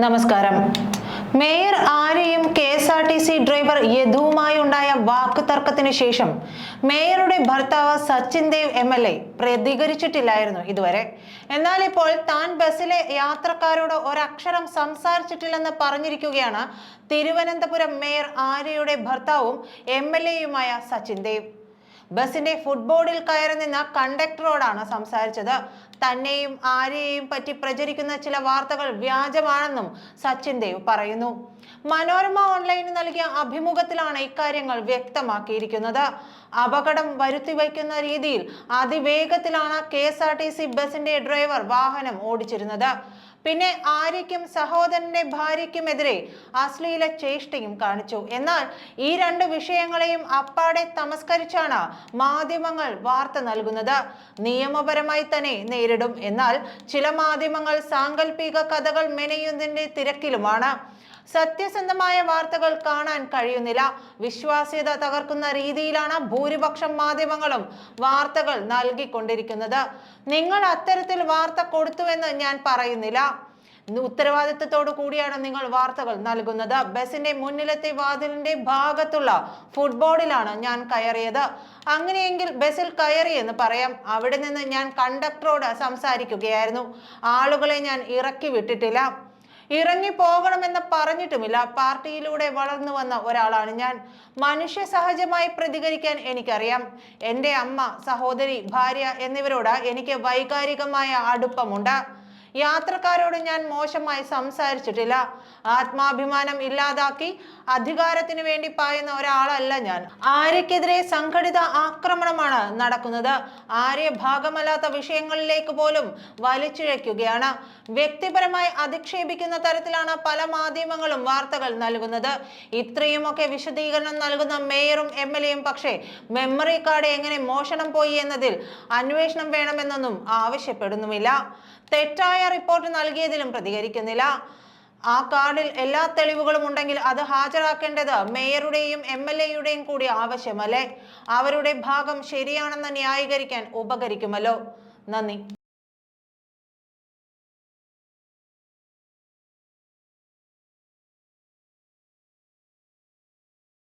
നമസ്കാരം. Mayor ആര്യയും K S R T C driver യദുവുമായി ഉണ്ടായ വാക്ക് തർക്കത്തിന് ശേഷം മേയറുടെ ഭർത്താവ് Sachin Dev M L A പ്രതികരിച്ചിട്ടില്ലായിരുന്നു ഇതുവരെ. എന്നാൽ ഇപ്പോൾ താൻ ബസ്സിലെ യാത്രക്കാരോട് ഒരക്ഷരം സംസാരിച്ചിട്ടില്ലെന്ന് പറഞ്ഞിരിക്കുകയാണ് തിരുവനന്തപുരം മേയർ ആര്യയുടെ ഭർത്താവും എം എൽ എയുമായ സച്ചിൻ ദേവ്. ബസിന്റെ ഫുട്ബോർഡിൽ കയറി നിന്ന കണ്ടക്ടറോടാണ് സംസാരിച്ചത്. തന്നെയും ആരെയും പറ്റി പ്രചരിക്കുന്ന ചില വാർത്തകൾ വ്യാജമാണെന്നും സച്ചിൻ ദേവ് പറയുന്നു. മനോരമ ഓൺലൈന് നൽകിയ അഭിമുഖത്തിലാണ് ഇക്കാര്യങ്ങൾ വ്യക്തമാക്കിയിരിക്കുന്നത്. അപകടം വരുത്തി വയ്ക്കുന്ന രീതിയിൽ അതിവേഗത്തിലാണ് K S R T C ബസിന്റെ ഡ്രൈവർ വാഹനം ഓടിച്ചിരുന്നത്. പിന്നെ ആര്യയ്ക്കും സഹോദരന്റെ ഭാര്യയ്ക്കുമെതിരെ അശ്ലീല ചേഷ്ടയും കാണിച്ചു. എന്നാൽ ഈ രണ്ട് വിഷയങ്ങളെയും അപ്പാടെ തമസ്കരിച്ചാണ് മാധ്യമങ്ങൾ വാർത്ത നൽകുന്നത്. നിയമപരമായി തന്നെ നേരിടും. എന്നാൽ ചില മാധ്യമങ്ങൾ സാങ്കല്പിക കഥകൾ മെനയുന്നതിന്റെ തിരക്കിലുമാണ്. സത്യസന്ധമായ വാർത്തകൾ കാണാൻ കഴിയുന്നില്ല. വിശ്വാസ്യത തകർക്കുന്ന രീതിയിലാണ് ഭൂരിപക്ഷം മാധ്യമങ്ങളും വാർത്തകൾ നൽകിക്കൊണ്ടിരിക്കുന്നത്. നിങ്ങൾ അത്തരത്തിൽ വാർത്ത കൊടുത്തുവെന്ന് ഞാൻ പറയുന്നില്ല. ഉത്തരവാദിത്തത്തോടു കൂടിയാണ് നിങ്ങൾ വാർത്തകൾ നൽകുന്നത്. ബസിന്റെ മുന്നിലത്തെ വാതിലിന്റെ ഭാഗത്തുള്ള ഫുട്ബോർഡിലാണ് ഞാൻ കയറിയത്. അങ്ങനെയെങ്കിൽ ബസിൽ കയറി എന്ന് പറയാം. അവിടെ നിന്ന് ഞാൻ കണ്ടക്ടറോട് സംസാരിക്കുകയായിരുന്നു. ആളുകളെ ഞാൻ ഇറക്കി വിട്ടിട്ടില്ല. ഇറങ്ങി പോകണമെന്ന് പറഞ്ഞിട്ടുമില്ല. പാർട്ടിയിലൂടെ വളർന്നു വന്ന ഒരാളാണ് ഞാൻ. മനുഷ്യ സഹജമായി പ്രതികരിക്കാൻ എനിക്കറിയാം. എന്റെ അമ്മ സഹോദരി ഭാര്യ എന്നിവരോട് എനിക്ക് വൈകാരികമായ അടുപ്പമുണ്ട്. യാത്രക്കാരോട് ഞാൻ മോശമായി സംസാരിച്ചിട്ടില്ല. ആത്മാഭിമാനം ഇല്ലാതാക്കി അധികാരത്തിന് വേണ്ടി പായുന്ന ഒരാളല്ല ഞാൻ. ആര്യക്കെതിരെ സംഘടിത ആക്രമണമാണ് നടക്കുന്നത്. ആരെ ഭാഗമല്ലാത്ത വിഷയങ്ങളിലേക്ക് പോലും വലിച്ചിഴയ്ക്കുകയാണ്. വ്യക്തിപരമായി അധിക്ഷേപിക്കുന്ന തരത്തിലാണ് പല മാധ്യമങ്ങളും വാർത്തകൾ നൽകുന്നത്. ഇത്രയുമൊക്കെ വിശദീകരണം നൽകുന്ന മേയറും എം എൽ എയും പക്ഷേ മെമ്മറി കാർഡ് എങ്ങനെ മോഷണം പോയി എന്നതിൽ അന്വേഷണം വേണമെന്നൊന്നും ആവശ്യപ്പെടുന്നുമില്ല. തെറ്റായ റിപ്പോർട്ട് നൽകിയതിലും പ്രതികരിക്കുന്നില്ല. ആ കാർഡിൽ എല്ലാ തെളിവുകളും ഉണ്ടെങ്കിൽ അത് ഹാജരാക്കേണ്ടത് മേയറുടെയും എം എൽ എയുടെയും കൂടി ആവശ്യമല്ലേ? അവരുടെ ഭാഗം ശരിയാണെന്ന് ന്യായീകരിക്കാൻ ഉപകരിക്കുമല്ലോ. നന്ദി.